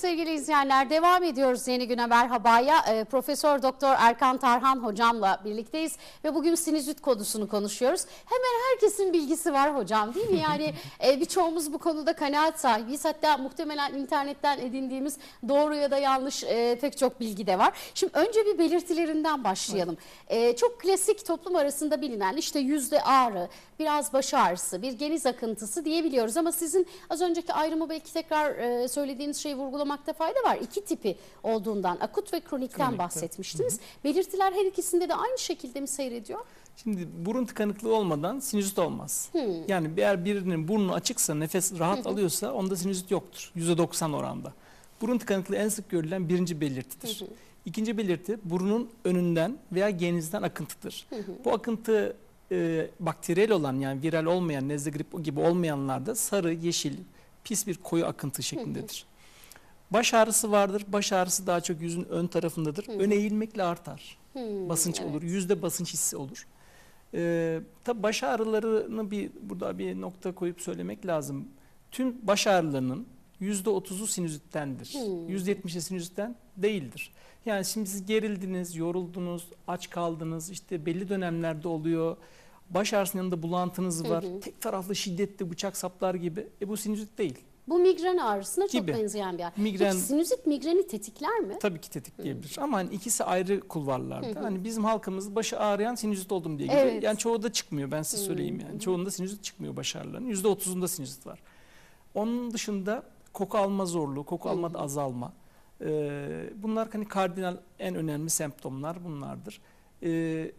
sevgili izleyenler devam ediyoruz yeni güne merhabaya. Ee, Profesör Doktor Erkan Tarhan hocamla birlikteyiz ve bugün sinüzit konusunu konuşuyoruz. Hemen herkesin bilgisi var hocam değil mi? Yani e, birçoğumuz bu konuda kanaat sahibiyiz. Hatta muhtemelen internetten edindiğimiz doğru ya da yanlış e, pek çok bilgi de var. Şimdi önce bir belirtilerinden başlayalım. E, çok klasik toplum arasında bilinen işte yüzde ağrı, biraz baş ağrısı, bir geniz akıntısı diyebiliyoruz. Ama sizin az önceki ayrımı belki tekrar e, söylediğiniz şeyi vurgulamakta fayda var. İki tipi olduğundan akut ve kronikten Kronik, bahsetmiştiniz. Belirtiler her ikisinde de aynı şekilde mi seyrediyor? Şimdi burun tıkanıklığı olmadan sinüzit olmaz. Yani eğer birinin burnu açıksa, nefes rahat alıyorsa onda sinüzit yoktur. %90 oranda. Burun tıkanıklığı en sık görülen birinci belirtidir. İkinci belirti burunun önünden veya genizden akıntıdır. Bu akıntı e, bakteriyel olan yani viral olmayan, nezle grip gibi olmayanlarda sarı, yeşil, pis bir koyu akıntı şeklindedir. Baş ağrısı vardır. Baş ağrısı daha çok yüzün ön tarafındadır. Öne eğilmekle artar. Basınç evet. olur. Yüzde basınç hissi olur. Ee, tabii baş ağrılarını bir burada bir nokta koyup söylemek lazım. Tüm baş ağrılarının yüzde otuzu sinüzittendir. Yüzde yetmişi sinüzitten değildir. Yani şimdi siz gerildiniz, yoruldunuz, aç kaldınız, işte belli dönemlerde oluyor. Baş ağrısının yanında bulantınız var. Tek taraflı şiddetli bıçak saplar gibi. E bu sinüzit değil. Bu migren ağrısına çok Gibi. benzeyen bir ağrı. Migren- Peki sinüzit migreni tetikler mi? Tabii ki tetikleyebilir. Ama hani ikisi ayrı kulvarlarda. Hani bizim halkımız başı ağrıyan sinüzit oldum diye gidiyor. Evet. Yani çoğu da çıkmıyor ben size söyleyeyim yani. Çoğunda sinüzit çıkmıyor baş ağrılarının. Yüzde otuzunda sinüzit var. Onun dışında koku alma zorluğu, koku almada azalma. Ee, bunlar hani kardinal en önemli semptomlar bunlardır. Ee,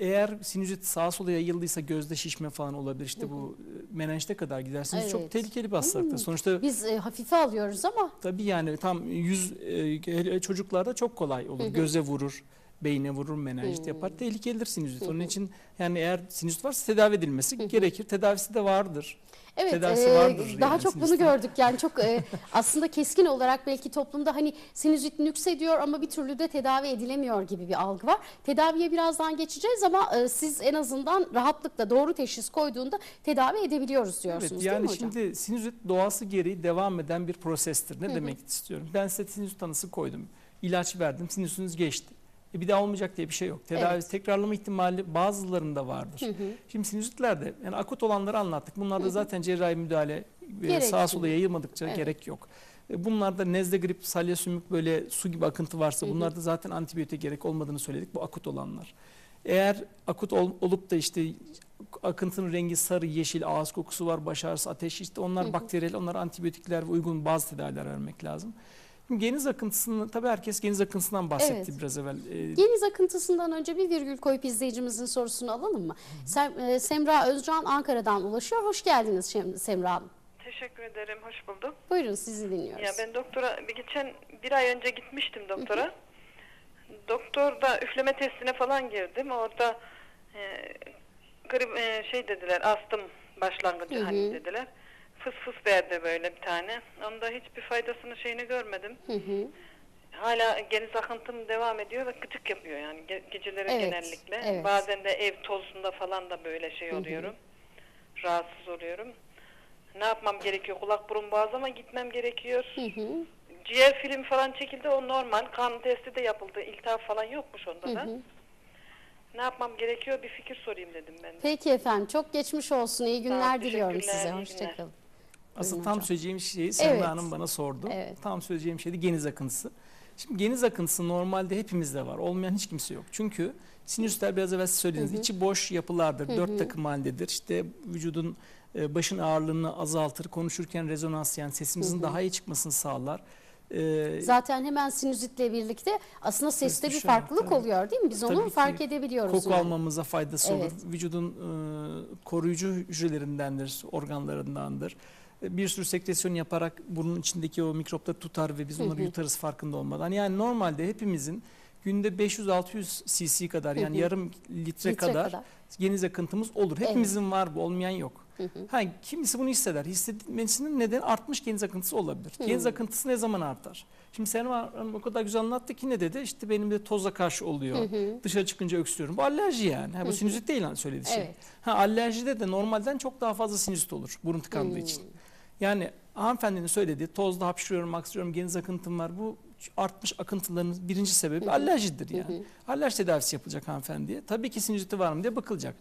eğer sinüzit sağa sola yayıldıysa gözde şişme falan olabilir. İşte bu e, menenjite kadar gidersiniz. Evet. Çok tehlikeli bir hastalıktır. Hmm. Sonuçta Biz e, hafife alıyoruz ama Tabii yani tam yüz e, çocuklarda çok kolay olur. Göze vurur, beyne vurur, menenjit yapar. Tehlikelidir sinüzit. Onun için yani eğer sinüzit varsa tedavi edilmesi gerekir. Tedavisi de vardır. Evet, Tedavisi e, vardır daha yani çok bunu sinüzitin. gördük. Yani çok e, aslında keskin olarak belki toplumda hani sinüzit nüksediyor ama bir türlü de tedavi edilemiyor gibi bir algı var. Tedaviye birazdan geçeceğiz ama e, siz en azından rahatlıkla doğru teşhis koyduğunda tedavi edebiliyoruz diyorsunuz Evet değil mi yani hocam? şimdi sinüzit doğası gereği devam eden bir prosestir. Ne demek istiyorum? Ben size sinüzit tanısı koydum. İlaç verdim, sinüsünüz geçti. E bir daha olmayacak diye bir şey yok. Tedavi Evet. tekrarlama ihtimali bazılarında vardır. Şimdi sinüzitlerde yani akut olanları anlattık. Bunlarda zaten cerrahi müdahale e, Gerek sağa sola yayılmadıkça Evet. gerek yok. E, Bunlarda nezle, grip, salya, sümük böyle su gibi akıntı varsa bunlarda zaten antibiyotik gerek olmadığını söyledik. Bu akut olanlar. Eğer akut ol- olup da işte akıntının rengi sarı, yeşil, ağız kokusu var, baş ağrısı, ateş işte onlar bakteriyel, onlar antibiyotikler ve uygun bazı tedaviler vermek lazım. Geniz akıntısını tabii herkes geniz akıntısından bahsetti Evet. biraz evvel. E, Geniz akıntısından önce bir virgül koyup izleyicimizin sorusunu alalım mı? Sem, e, Semra Özcan Ankara'dan ulaşıyor. Hoş geldiniz Şem- Semra Hanım. Teşekkür ederim, hoş buldum. Buyurun sizi dinliyoruz. Ya ben doktora bir geçen bir ay önce gitmiştim doktora. Doktor da üfleme testine falan girdim. Orada e, grip, e, şey dediler, astım başlangıcı hani dediler. Fıs fıs verdi böyle bir tane. Onda hiçbir faydasını şeyini görmedim. Hı hı. Hala geniz akıntım devam ediyor ve gıcık yapıyor yani ge- geceleri Evet, genellikle. evet. Bazen de ev tozunda falan da böyle şey oluyorum. Rahatsız oluyorum. Ne yapmam gerekiyor? Kulak burun boğaz ama gitmem gerekiyor. Hı hı. Ciğer film falan çekildi o normal. Kan testi de yapıldı. İltihap falan yokmuş onda da. Ne yapmam gerekiyor bir fikir sorayım dedim ben de. Peki efendim çok geçmiş olsun. İyi günler diliyorum size. Hoşçakalın. Buyurun tam söyleyeceğim şeyi Semra Evet. Hanım bana sordu. Evet. Tam söyleyeceğim şey de geniz akıntısı. Şimdi geniz akıntısı normalde hepimizde var. Olmayan hiç kimse yok. Çünkü sinüsler biraz evvel söylediğiniz içi boş yapılardır. Dört takım halindedir. İşte vücudun e, başın ağırlığını azaltır. Konuşurken rezonans yani sesimizin daha iyi çıkmasını sağlar. E, Zaten hemen sinüzitle birlikte aslında seste bir farklılık tabii. oluyor değil mi? Biz onu Tabii ki fark edebiliyoruz. koku yani. almamıza faydası Evet. olur. Vücudun e, koruyucu hücrelerindendir, organlarındandır. Bir sürü sekresyon yaparak burnun içindeki o mikropları tutar ve biz onları yutarız farkında olmadan. Yani normalde hepimizin günde 500-600 cc kadar yani yarım litre, Litre kadar, kadar. geniz akıntımız olur. Hepimizin var bu olmayan yok. Ha, kimisi bunu hisseder. Hissetmesinin nedeni artmış geniz akıntısı olabilir. Geniz akıntısı ne zaman artar? Şimdi Selma Hanım o kadar güzel anlattı ki ne dedi? İşte benim de toza karşı oluyor. Dışarı çıkınca öksürüyorum. Bu alerji yani. Ha, bu sinüzit değil söylediği şey. Evet. Ha, alerjide de normalden çok daha fazla sinüzit olur burun tıkandığı için. Yani hanımefendinin söylediği tozda hapşırıyorum, aksırıyorum, geniz akıntım var. Bu artmış akıntıların birinci sebebi alerjidir yani. Alerji tedavisi yapılacak hanımefendiye. Tabii ki sinüziti var mı diye bakılacak.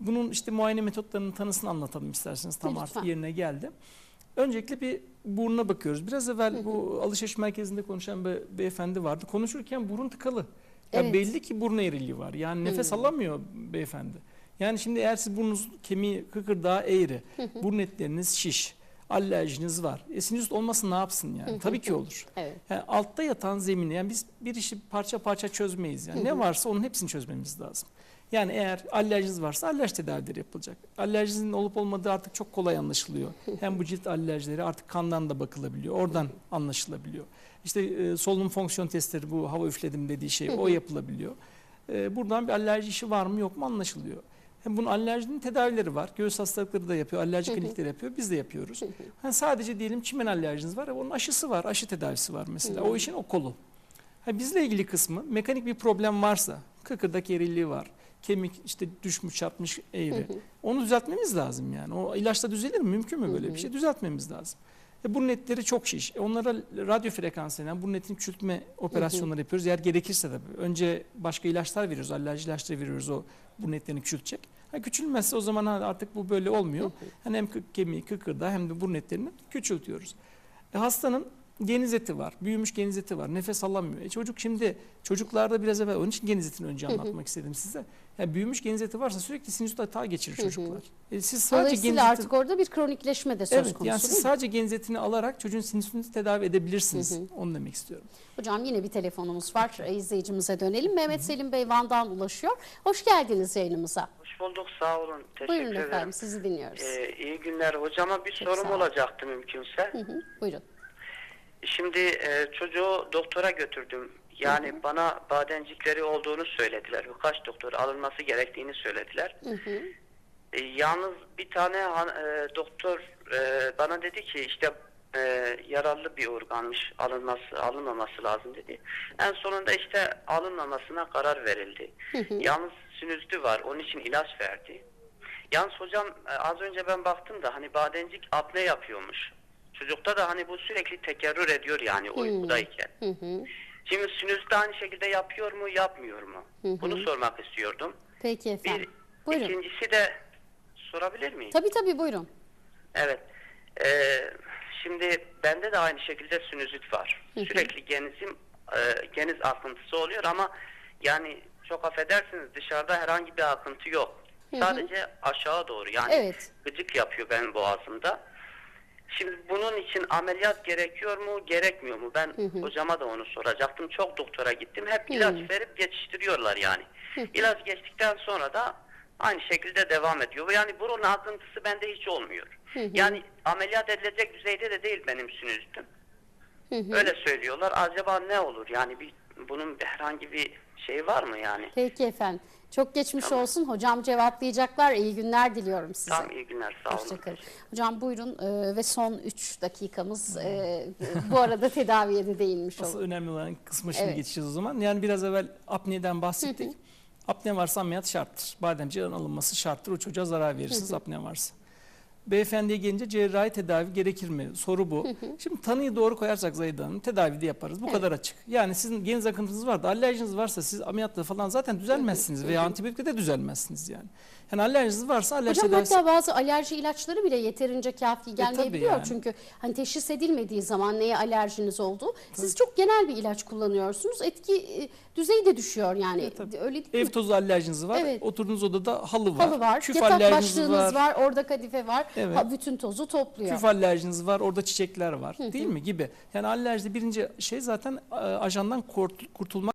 Bunun işte muayene metotlarının tanısını anlatalım isterseniz. Tam Lütfen. artık yerine geldi. Öncelikle bir burnuna bakıyoruz. Biraz evvel bu alışveriş merkezinde konuşan bir beyefendi vardı. Konuşurken burun tıkalı. Ya Evet. belli ki burun eğriliği var. Yani nefes alamıyor beyefendi. Yani şimdi eğer siz burnunuz kemiği kıkırdağı eğri, burun etleriniz şiş, alerjiniz var. E sinüzit olmasın ne yapsın yani? Tabii ki olur. Evet. Yani altta yatan zemini yani biz bir işi parça parça çözmeyiz. Yani ne varsa onun hepsini çözmemiz lazım. Yani eğer alerjiniz varsa alerji tedavileri yapılacak. Alerjinin olup olmadığı artık çok kolay anlaşılıyor. Hem bu cilt alerjileri artık kandan da bakılabiliyor. Oradan anlaşılabiliyor. İşte e, solunum fonksiyon testleri bu hava üfledim dediği şey o yapılabiliyor. E, buradan bir alerji işi var mı yok mu anlaşılıyor. Hem bunun alerjinin tedavileri var. Göğüs hastalıkları da yapıyor, alerji klinikleri yapıyor. Biz de yapıyoruz. Hani sadece diyelim çimen alerjiniz var. Onun aşısı var, aşı tedavisi var mesela. O işin o kolu. Ha, bizle ilgili kısmı mekanik bir problem varsa, kıkırdak eğriliği var, kemik işte düşmüş, çarpmış eğri. Onu düzeltmemiz lazım yani. O ilaçla düzelir mi? Mümkün mü böyle bir şey? Düzeltmemiz lazım. E, burun etleri çok şiş. E, onlara radyo frekans denen burun etini küçültme operasyonları yapıyoruz. Eğer gerekirse tabii. Önce başka ilaçlar veriyoruz. Alerji ilaçları veriyoruz o burun etlerini küçültecek. Ha, küçülmezse o zaman artık bu böyle olmuyor. Hani hem kemiği, kıkırdağı hem de burun etlerini küçültüyoruz. E, hastanın geniz eti var, büyümüş geniz eti var, nefes alamıyor. E, çocuk şimdi çocuklarda biraz evvel onun için geniz etini önce anlatmak istedim size. Yani büyümüş geniz eti varsa sürekli sinüzit hata geçirir çocuklar. E, siz sadece geniz eti- artık orada bir kronikleşme de söz Evet, konusu yani siz sadece geniz etini alarak çocuğun sinüsünü tedavi edebilirsiniz. Onu demek istiyorum. Hocam yine bir telefonumuz var. E, İzleyicimize dönelim. Mehmet Selim Bey Van'dan ulaşıyor. Hoş geldiniz yayınımıza. Hoş bulduk sağ olun. Teşekkür Buyurun ederim. efendim sizi dinliyoruz. Ee, iyi günler. Hocama bir Çok sorum olacaktı mümkünse. Hı hı, buyurun. Şimdi e, çocuğu doktora götürdüm. Yani bana badencikleri olduğunu söylediler. Birkaç doktor alınması gerektiğini söylediler. E, yalnız bir tane e, doktor e, bana dedi ki işte e, yararlı bir organmış alınması alınmaması lazım dedi. En sonunda işte alınmamasına karar verildi. Yalnız sinüzitü var. Onun için ilaç verdi. Yalnız hocam e, az önce ben baktım da hani badencik apne yapıyormuş. Çocukta da hani bu sürekli tekerrür ediyor yani uykudayken. Hı hı. Şimdi de aynı şekilde yapıyor mu yapmıyor mu? Bunu sormak istiyordum. Peki Bir efendim. Buyurun. ikincisi de sorabilir miyim? Tabii tabii buyurun. Evet. Ee, şimdi bende de aynı şekilde sinüzit var. Sürekli genizim e, geniz akıntısı oluyor ama yani çok affedersiniz dışarıda herhangi bir akıntı yok. Sadece aşağı doğru yani Evet. gıcık yapıyor benim boğazımda. Şimdi bunun için ameliyat gerekiyor mu, gerekmiyor mu? Ben hocama da onu soracaktım. Çok doktora gittim. Hep ilaç verip geçiştiriyorlar yani. İlaç geçtikten sonra da aynı şekilde devam ediyor. Yani burun akıntısı bende hiç olmuyor. Yani ameliyat edilecek düzeyde de değil benim sinüzitim. Öyle söylüyorlar. Acaba ne olur? Yani bir bunun herhangi bir şey var mı yani? Peki efendim. Çok geçmiş olsun. Hocam cevaplayacaklar. İyi günler diliyorum size. Tamam iyi günler sağ olun. Hoşçakalın. Hocam buyurun e, ve son 3 dakikamız e, bu arada tedaviye de değinmiş Asıl önemli olan kısma şimdi Evet. geçeceğiz o zaman. Yani biraz evvel apneden bahsettik. Apne varsa ameliyat şarttır. Bademciğerin alınması şarttır. O çocuğa zarar verirsiniz apne varsa. Beyefendiye gelince cerrahi tedavi gerekir mi? Soru bu. Şimdi tanıyı doğru koyarsak Zahide Hanım tedavi de yaparız. Bu kadar açık. Yani sizin geniz akıntınız var da alerjiniz varsa siz ameliyatla falan zaten düzelmezsiniz veya antibiyotikle de düzelmezsiniz yani. Yani alerjiniz varsa alerji Hocam tedavisi hatta bazı alerji ilaçları bile yeterince kafi gelmeyebiliyor. yani. Çünkü hani teşhis edilmediği zaman neye alerjiniz olduğu. Siz çok genel bir ilaç kullanıyorsunuz. Etki e, düzeyi de düşüyor yani. tabii. Öyle değil Ev tozu alerjiniz var. Evet. Oturduğunuz odada halı var. Halı var, Küf yatak alerjiniz başlığınız var. orada kadife var. Evet. Ha, bütün tozu topluyor. Küf alerjiniz var, orada çiçekler var değil mi gibi. Yani alerji birinci şey zaten e, ajandan kurt- kurtulmak